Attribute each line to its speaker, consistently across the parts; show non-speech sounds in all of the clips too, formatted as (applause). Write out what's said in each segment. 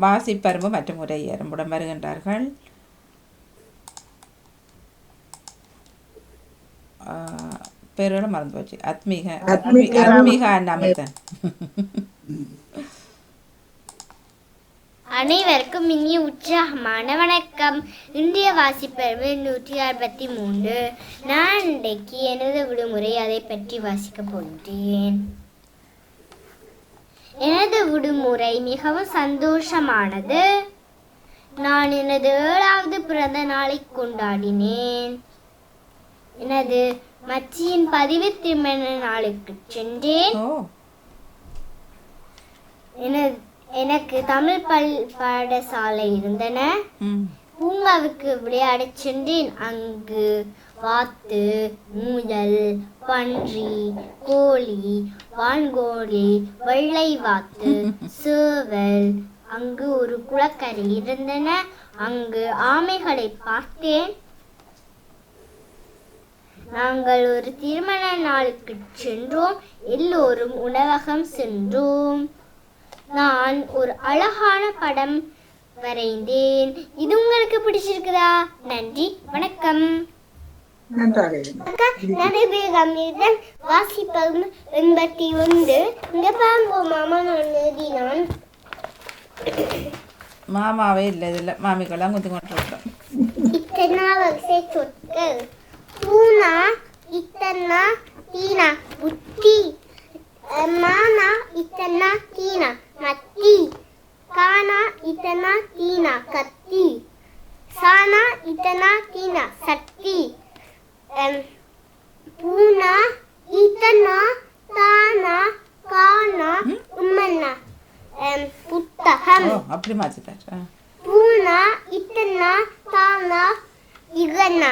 Speaker 1: வாசிப்பரும்பு மற்றும் உரையரும்புடன் வருகின்றார்கள். ஆஹ், பேரோட மறந்து போச்சு அத்மிக
Speaker 2: அத்மிகா.
Speaker 1: அமிர்தன்.
Speaker 3: அனைவருக்கும் இனிய உற்சாகமான வணக்கம். இந்திய வாசிப்பருவு நூற்றி அறுபத்தி மூன்று. நான் இன்றைக்கு எனது விடுமுறை அதை பற்றி வாசிக்கப் போகிறேன் எனது விடுமுறை மிகவும் சந்தோஷமானது. நான் எனது ஏழாவது பிறந்த நாளை கொண்டாடினேன். எனது மச்சியின் பதிவு திருமண நாளுக்கு சென்றேன். எனக்கு தமிழ் பல் பாடசாலை இருந்தன. பூங்காவுக்கு விளையாடச் சென்றேன். அங்கு வாத்து மூதல் பன்றி கோழி வான்கோழி வெள்ளை வாத்து (laughs) சேவல். அங்கு ஒரு குளக்கரை இருந்தன. அங்கு ஆமைகளை பார்த்தேன். நாங்கள் ஒரு திருமண நாளுக்கு சென்றோம். எல்லோரும் உணவகம் சென்றோம். நான் ஒரு அழகான படம் வரைந்தேன். இது உங்களுக்கு பிடிச்சிருக்குதா? நன்றி. வணக்கம்.
Speaker 2: நன்றாக.
Speaker 3: நடைபெறும் வாசிப்பது எண்பத்தி ஒன்று இங்க பாருங்க மாமா நான் எழுதினான்.
Speaker 1: மாமாவே இல்லை இதில் மாமிக்கெல்லாம் குத்தி கொண்டு இருக்கோம்.
Speaker 3: இத்தனா வரிசை சொற்கள். பூனா இத்தனா தீனா. புத்தி. மானா இத்தனா தீனா. மத்தி. கானா இத்தனா தீனா. கத்தி. சானா இத்தனா தீனா. அம், பூனா இத்தனா தானா கானா உம்மன்னா. புத்தகம்.
Speaker 1: அப்படி மாற்றிட்டார்
Speaker 3: பூனா இத்தனா தானா இகனா.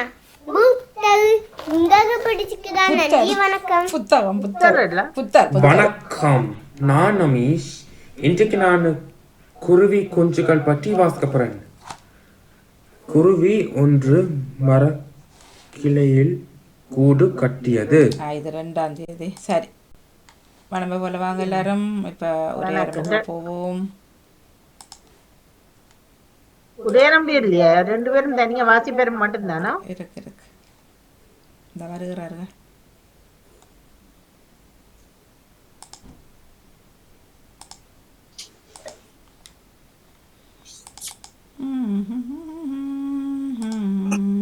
Speaker 3: வணக்கம்.
Speaker 1: புத்தகம் புத்தர்
Speaker 2: புத்தர் இல்ல?
Speaker 1: புத்தர் புத்தர்
Speaker 4: வணக்கம். நான் அமீஷ். இன்றைக்கு நான் குருவி குஞ்சுகள் பற்றி வாசிக்க போறேன். குருவி ஒன்று மரக்கிளையில் கூடு கட்டியது.
Speaker 1: இது ரெண்டாம் தேதி. சரி. வணம்ப போல வாங்க எல்லாரும். இப்போ ஒரே இடத்துல போவோம்.
Speaker 2: உதயநம்பி இல்லையா? ரெண்டு பேரும் தனியா வாசி பேரும் மட்டும்தானா?
Speaker 1: இருக்கு இருக்கு. இந்த வருகிறாருங்க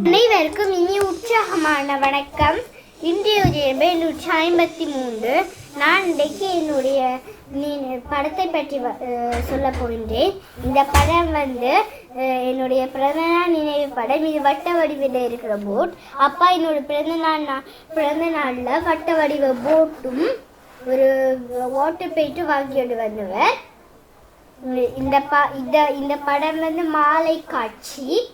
Speaker 3: அனைவருக்கும் இனி உற்சாகமான வணக்கம். இன்றைய உயர்வு நூற்றி ஐம்பத்தி மூன்று. நான் இன்றைக்கு என்னுடைய படத்தை பற்றி வ- சொல்லப் போகின்றேன். இந்த படம் வந்து என்னுடைய பிறந்தநாள் நினைவு படம். இது வட்ட வடிவில் இருக்கிற போட். அப்பா என்னோட பிறந்தநாள் பிறந்த நாளில் வட்ட வடிவ போட்டும் ஒரு ஓட்டு பெயிட்டு வாங்கிட்டு வந்தவர். இந்த ப இந்த இந்த படம் வந்து மாலை காட்சி.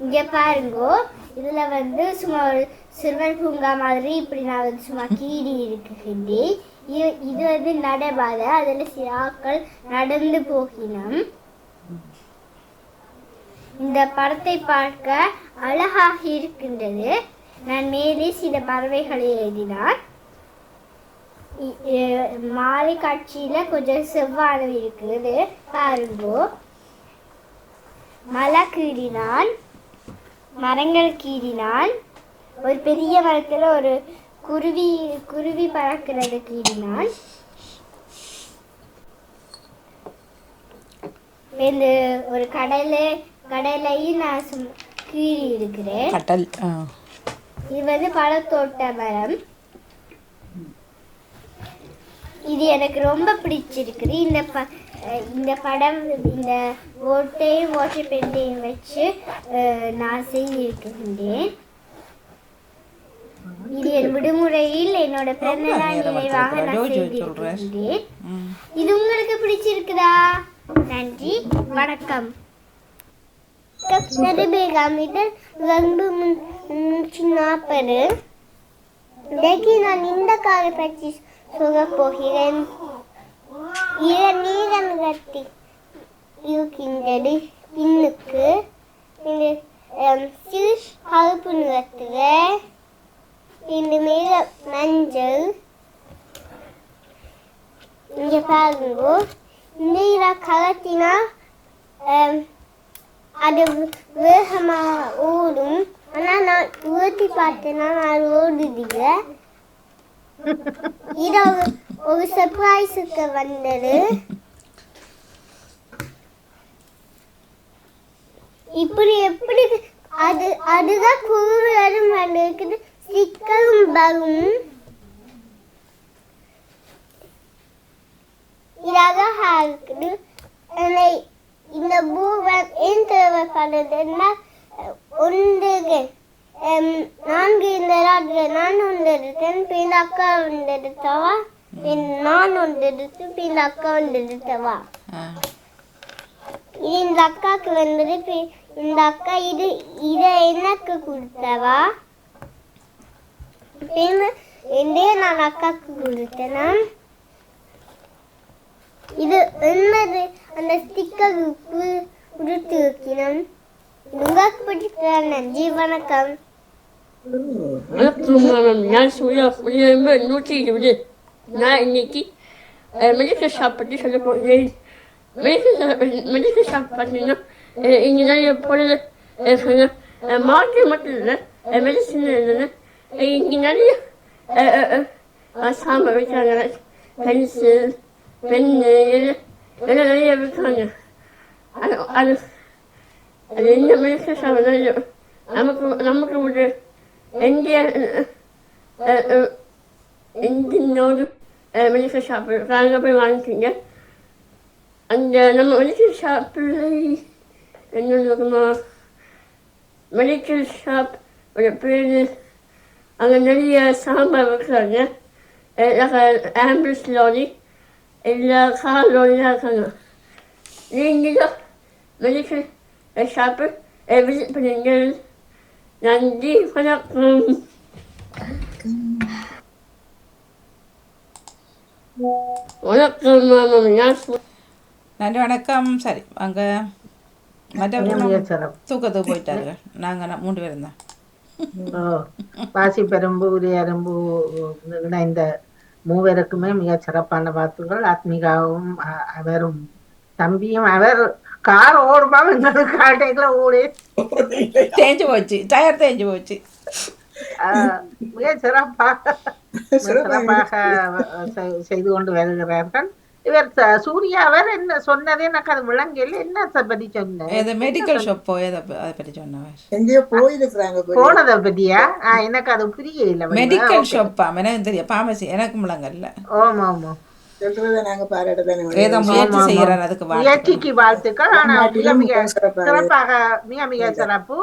Speaker 3: இங்க பாருங்க. இதுல வந்து சும்மா ஒரு சிறுவர் பூங்கா மாதிரி இப்படி நான் வந்து சும்மா கீறி இருக்குகின்றேன் இது இது வந்து நடைபாதை. அதுல சில நடந்து போகினோம். இந்த படத்தை பார்க்க அழகாக இருக்கின்றது. நான் மேலே சில பறவைகளை எழுதினான் இ- மாலை காட்சியில கொஞ்சம் செவ்வானம் இருக்குது. பாருங்கோ. மலை கீறினான். மரங்கள் கீறினான் ஒரு பெரிய மரத்துல ஒரு குருவி குருவி பறக்கிறது கீறினான் இந்த ஒரு கடல கடலையும் நான் கீறி இருக்கிறேன்
Speaker 1: கட்டல் ஆ.
Speaker 3: இது வந்து பழத்தோட்ட மரம். இது எனக்கு ரொம்ப பிடிச்சிருக்குது. இந்த ப இந்த படம் இந்த ஓட்டையும் வாட்டர் பெயிண்டையும் வச்சு நான் செய்திருக்கின்றேன். இது என் விடுமுறையில் என்னோட பிறந்த நாள் நினைவாக. நான். செய்திருக்கின்றேன். இது உங்களுக்கு பிடிச்சிருக்குதா? நன்றி வணக்கம். நடுபேகாமிட்டு ரெண்டு நூற்றி நாற்பது இன்றைக்கு நான் இந்த காரை பற்றி சொல்ல போகிறேன். இள நீல நிறத்தில் இருக்கின்றது பின்னுக்கு. இந்த அம், சிறு கருப்பு நிறத்தில். இந்த மேல மஞ்சள். இங்க பாருங்க.
Speaker 5: நீரை கலத்தினா ஆம், அது வேகமா ஓடும். ஆனா நான் ஊற்றி பார்த்தேன்னா அது ஓடுதில்ல. இது ஒரு- சர்ப்ரைஸுக்கு வந்தது. இப்படி எப்படி அது அதுதான் குருவரும் வந்திருக்குது சிக்கலும் வரும் இது அழகா இருக்குது. ஆனா இந்த பூவன் ஏன் தேவைப்படுதுன்னா ஒன்று நான்கு இந்த ராஜ்ய நான் ஒன்று இருக்கேன் பின் அக்கா ஒன்று எடுத்தவா? பின் அக்கா ஒன்று எடுத்தவா
Speaker 1: ஆ
Speaker 5: இது இந்த அக்காக்கு வந்தது இந்த அக்கா இது இதை எனக்கு கொடுத்தவா பின் இதையே நான் அக்காக்கு கொடுத்தேனா இது என்னது அந்த ஸ்டிக்கர் கொடுத்து வைக்கணும் உங்களுக்கு பிடிச்ச நன்றி வணக்கம்
Speaker 6: வணக்கம் மேம் நான் நூற்றி இருபது நான் இன்னைக்கு மெடிக்கல் ஷாப் பற்றி சொல்ல போகிறேன் மெடிக்கல் மெடிக்கல் ஷாப் பார்த்தீங்கன்னா இங்கே நிறைய பொருள் சொன்ன மார்க்கெட் மட்டும் இல்லை மெடிசன் இல்லை இங்கே நிறைய சாம்பார் வைக்கிறாங்க பென்சில் பென்னு எல்லாம் எல்லாம் நிறைய விற்கிறாங்க அது அது அது என்ன மெடிக்கல் ஷாப் நமக்கு நமக்கு ஒரு இந்திய இந்தியனோடு மெடிக்கல் ஷாப் அங்கே போய் வாங்கிக்கிங்க அந்த நம்ம மெடிக்கல் ஷாப்பில் என்ன இருக்குமா மெடிக்கல் ஷாப் ஒரு பேர் அங்கே நிறைய சாம்பார் வைக்கிறாங்க ஆம்புலன்ஸ் லாரி எல்லா கார் லாரிலாம் இருக்காங்க நீங்களும் மெடிக்கல் ஷாப்பு விசிட் பண்ணுங்கள் நன்றி வணக்கம் வணக்கம் மேம் நான் சு-
Speaker 1: நன்றி வணக்கம். சரி அங்கே மற்ற தூக்கத்துக்கு போயிட்டார்கள் நாங்கள் மூன்று பேரும் தான்.
Speaker 2: ஓ பாசி பெரும்பு உரியரும்பு இணைந்த மூவருக்குமே மிக சிறப்பான வாழ்த்துக்கள் ஆத்மிகாவும் அவரும் தம்பியும் அவர் கார் ஓடுமா? எங்களுக்கு காட்டைக்குள்ள ஓடி.
Speaker 1: தேஞ்சு போச்சு. டயர் தேஞ்சு போச்சு.
Speaker 2: மிக சிறப்பாக சிறப்பாக செய்து கொண்டு வருகிறார்கள். இவர் சூர்யா அவர் என்ன சொன்னதே எனக்கு அது விளங்கல. என்ன பத்தி சொன்ன
Speaker 1: ஏதோ மெடிக்கல் ஷாப்போ ஏதோ அதை பற்றி சொன்னவர்.
Speaker 7: எங்கேயோ போயிருக்கிறாங்க.
Speaker 2: போனதை பத்தியா? ஆஹ், எனக்கு அது புரியல
Speaker 1: மெடிக்கல் ஷாப்பா எனக்கு தெரியும் பாமசி எனக்கு முழங்கல்ல
Speaker 2: ஓமா ஆமா
Speaker 7: சொல்றதை நாங்க பாராட்டதானே
Speaker 1: ஏதோ முயற்சி செய்கிறார் அதுக்கு வாழ்த்துக்கள்.
Speaker 2: முயற்சிக்கு வாழ்த்துக்கள். ஆனா மிக மிக
Speaker 7: சிறப்பாக
Speaker 2: மிக மிக சிறப்பு.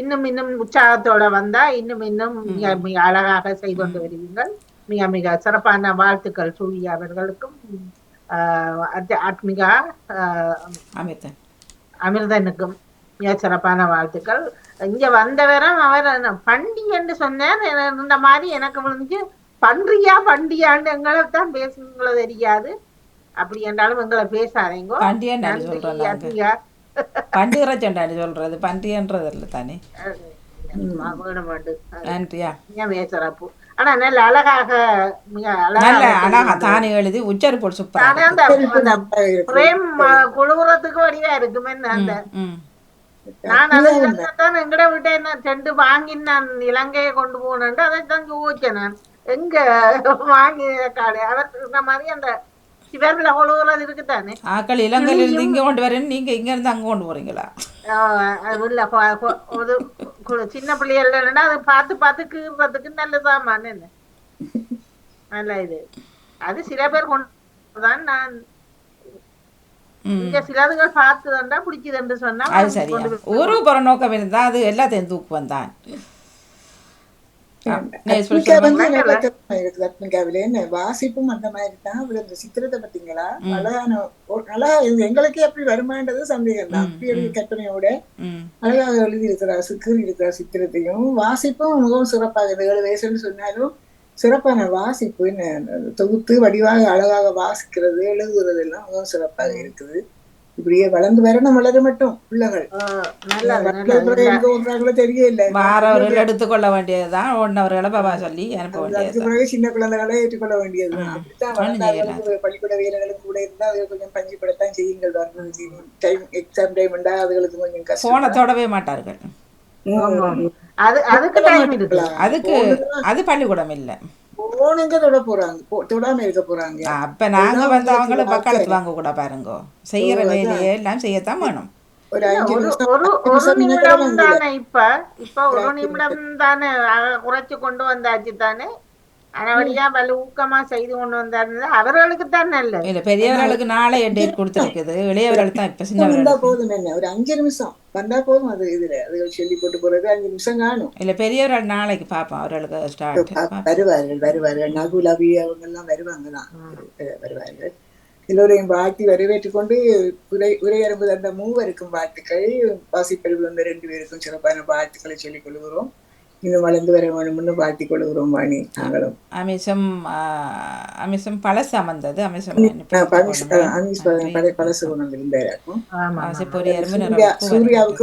Speaker 2: இன்னும் இன்னும் உற்சாகத்தோட வந்தா இன்னும் இன்னும் மிக மிக அழகாக செய்து கொண்டு வருவீங்கள் மிக மிக சிறப்பான வாழ்த்துக்கள் சூர்யா அவர்களுக்கும் ஆத்மிகா
Speaker 1: அமிர்தன்.
Speaker 2: அமிர்தனுக்கும் மிக சிறப்பான வாழ்த்துக்கள். இங்க வந்தவரும் அவர் பண்டி என்று சொன்னார். இந்த மாதிரி எனக்கு விழுந்துச்சு பன்றியா பண்டியான்னு எங்களை தான் பேசுங்களோ தெரியாது. அப்படி என்றாலும் எங்களை பேசாதீங்க. நன்றி
Speaker 1: பண்டிகரை சொண்டாடி சொல்கிறது பண்டிகைன்றது இல்லை தானே நன்றியா
Speaker 2: ஆனா நல்ல அழகாக
Speaker 1: நல்ல அழகா தானே எழுதி உச்சரிப்பு
Speaker 2: அந்த பிரேம் குழுவுறதுக்கு வடிவா இருக்குமே அந்த நான் அதை தான் எங்கட விட்டு என்ன செண்டு வாங்கி நான் இலங்கையை கொண்டு போனேன்ட்டு அதை தான் யோசிச்சேன் எங்க வாங்கி காடு அவர் மாதிரி அந்த சிவர்ல குழுவுறது இருக்குதானே?
Speaker 1: ஆக்கள் இலங்கையில இருந்து இங்கே கொண்டு வரேன் நீங்கள் இங்கேருந்து அங்கே கொண்டு
Speaker 2: அது இல்ல ஒரு சின்ன பிள்ளைகள் இல்லைன்னா அது பார்த்து பார்த்து கீறுறதுக்கு நல்லதாமான்னு நல்ல இது. அது சில பேர் கொண்டு தான் நான் இங்க சிலதுகள் பார்த்து தண்டா பிடிக்குதுன்னு சொன்னா
Speaker 1: ஒரு புற நோக்கம் இருந்தால் அது எல்லாத்தையும் தூக்குவன் தான் ஆ, நேஸ் சொல்லு,
Speaker 7: அத்மிகா
Speaker 1: சொல்லுங்க.
Speaker 7: வந்து எனக்கு தெரியுமா இருக்குது அத்மிகாவில என்ன வாசிப்பும் அந்த மாதிரி தான் அவர் அந்த சித்திரத்தை அழகான ஒரு- நல்லா இது எங்களுக்கே அப்படி வருமானது சந்தேகம் தான். அப்படி கற்பனையோட அழகாக எழுதி இருக்கிறார் சிக்கர் இருக்கிற சித்திரத்தையும் வாசிப்பும் மிகவும் சிறப்பாக இது ஏழு வயசுன்னு சொன்னாலும் சிறப்பான வாசிப்பு என்ன தொகுத்து வடிவாக அழகாக வாசிக்கிறது எழுதுறது எல்லாம் மிகவும் சிறப்பாக இருக்குது. இப்படியே வளர்ந்து வரணும் வளர மட்டும் பிள்ளைகள் எங்க தெரியல.
Speaker 1: வாரவர்கள் எடுத்துக்கொள்ள வேண்டியதுதான். ஒன்னவர்களை பாபா சொல்லி அனுப்ப வேண்டியது
Speaker 7: பிறகு சின்ன குழந்தைகளை ஏற்றுக்கொள்ள வேண்டியது. பள்ளிக்கூட வேலைகளுக்கு கூட இருந்தா அது கொஞ்சம் பஞ்சுப்படத்தான் செய்யுங்கள் டைம் எக்ஸாம் டைம் இருந்தா அதுகளுக்கு கொஞ்சம்
Speaker 1: போனை
Speaker 7: கஷ்டம்
Speaker 1: தொடவே மாட்டார்கள்.
Speaker 2: அது அதுக்கு டைம் இருக்கு
Speaker 1: அதுக்கு அது பள்ளிக்கூடம் இல்லை.
Speaker 7: போனுங்க தொட போறாங்க. தொடாம இருக்க போறாங்க.
Speaker 1: அப்ப நாங்க வந்து அவங்கள பக்கத்து வாங்க கூட பாருங்க. செய்யற வேலையை எல்லாம் செய்யத்தான் வேணும்.
Speaker 7: ஒரு
Speaker 2: நிமிடம் தானே இப்ப? இப்ப ஒரு நிமிடம் தானே? குறைச்சு கொண்டு வந்தாச்சு தானே? வலு ஊக்கமா செய்து கொண்டு வந்தாருந்தது அவர்களுக்கு தான் நல்லது
Speaker 1: இல்ல பெரியவர்களுக்கு நாளை டேட் கொடுத்துருக்குது. இளையவர்களுக்கு தான் இப்ப சின்னவர்களுக்கு
Speaker 7: போதும் என்ன? ஒரு அஞ்சு நிமிஷம். வந்தா போதும் அது இதுல அது சொல்லி போட்டு போறது அஞ்சு நிமிஷம் காணும்
Speaker 1: இல்ல பெரியவர்கள் நாளைக்கு பார்ப்போம் அவர்களுக்கு ஸ்டார்ட்
Speaker 7: வருவார்கள் வருவார்கள் நகுல் அபி அவங்க எல்லாம் வருவாங்க தான் வருவார்கள் எல்லோரையும் வாழ்த்தி வரவேற்றுக் கொண்டு உரை உரையரம்பு அந்த மூவருக்கும் வாழ்த்துக்கள் வாசிப்பறிவு வந்த ரெண்டு பேருக்கும் சிறப்பான வாழ்த்துக்களை சொல்லிக் கொள்கிறோம் இன்னும் வளர்ந்து வர வேணும்னு வாழ்த்திக் கொள்கிறோம் வாணி நாங்களும்.
Speaker 1: அமிஷம் அமிஷம் பழசு அமர்ந்தது. அமிஷம்
Speaker 7: பழசு பழசு குணம் சூர்யா சூர்யாவுக்கு